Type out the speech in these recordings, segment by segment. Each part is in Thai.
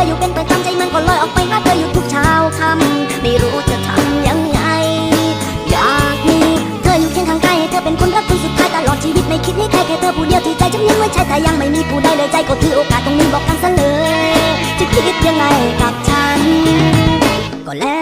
ออยู่เป็นประจำใจมันก็ลอยออกไปหาเธออยู่ทุกเช้าค่ำไม่รู้จะทำยังไง อยากมีเธออยู่เคียงข้างกายให้เธอเป็นคนรักคนสุดท้ายตลอดชีวิตไม่คิดให้ใครแค่เธอผู้เดียวที่ใจฉันยังไว้ใช่แต่ยังไม่มีผู้ใดเลยใจก็ถือโอกาสตรงนี้บอกกันซะเลย จะคิดยังไงกับฉัน ก็แล้ว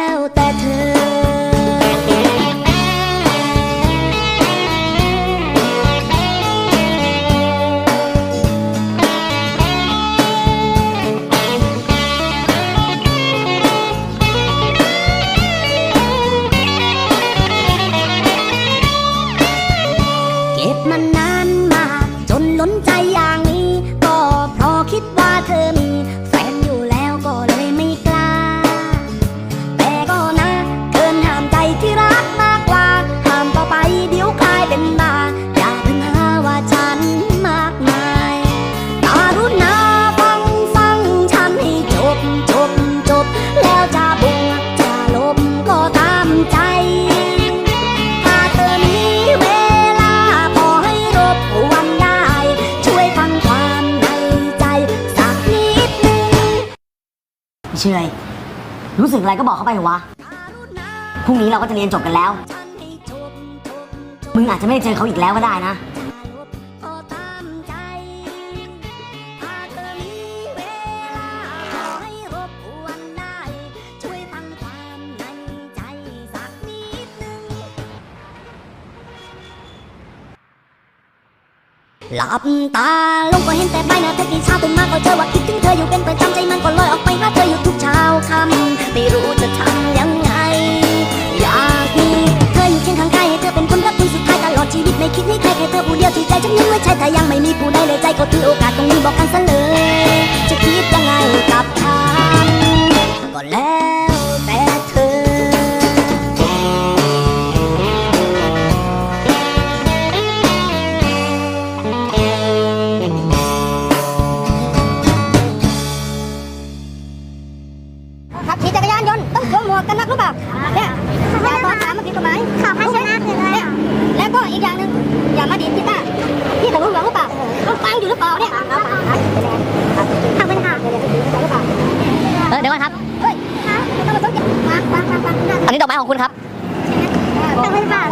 นานมากจนล้นใจอย่างนี้ ก็เพราะคิดว่าเธอมี แฟนอยู่แล้วก็เลยไม่กล้า แต่ก็นะเกินห้ามใจที่รักมากกว่า ห้ามต่อไปเดี๋ยวกลายเป็นบ้าอย่าเพิ่งหาว่าฉันมากมายการุณาฟังฟังฉันให้จบจบจบ เชยรู้สึกอะไรก็บอกเขาไปเถอะวะ พรุ่งนี้เราก็จะเรียนจบกันแล้ว มึงอาจจะไม่ได้เจอเขาอีกแล้วก็ได้นะ หลับตาลงก็เห็นแต่ใบหน้าเธอกี่เช้าตื่นมาก็เจอว่าคิดถึงเธออยู่เป็นประจำใจมันก็ลอยออกไปหาเธออยู่ ลอดไม่คิดให้ใครแค่เธอผู้เดียวที่ใจฉันยังไว้ใช่แต่ยังไม่มีผู้ใดเลยใจก็ถือโอกาสตรงนี้บอกกันซะเลย จะคิดยังไงกับฉันก็แล้วแต่เธอ ขับขี่จักรยานยนต์ต้องสวมหมวกกันน็อกหรือเปล่าเนี่ยอย่าต่อสามมันผิดกฎหมายขับให้ชนะเลยเนี่ยแล้วก็อีกอย่างหนึ่งอย่ามาดีดกีตาร์พี่แต่รู้หรือเปล่าต้องฟังอยู่หรือเปล่าเนี่ยขอบคุณค่ะ เออเดี๋ยวก่อนครับ เฮ้ยต้องมาสนใจฟังฟังฟังฟัง อันนี้ดอกไม้ของ คุณครับขอบคุณค่ะ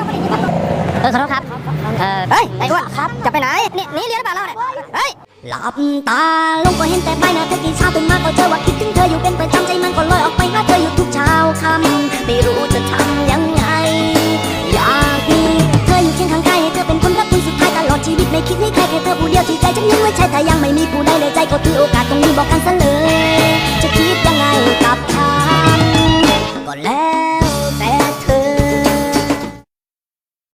เออขอโทษครับ เออเฮ้ยไอ้อ้วนครับ จะไปไหนเนี่ยหนีเรียนหรือเปล่าเราเนี่ยเฮ้ย หลับตาลงก็เห็นแต่ใบหน้าเธอกี่เช้าตื่นมาก็เจอว่าคิดถึงเธออยู่เป็นประจำใจมันก็ลอยออกไปหาเธออยู่ทุกเช้าค่ำไม่รู้จะทำยังไง อยากมีเธออยู่เคียงข้างกายให้เธอเป็นคนรักคนสุดท้ายตลอดชีวิตไม่คิดให้ใครแค่เธอผู้เดียวที่ใจฉันยังไว้ใช่แต่ยังไม่มีผู้ใดเลยใจก็ถือโอกาสตรงนี้บอกกันซะเลย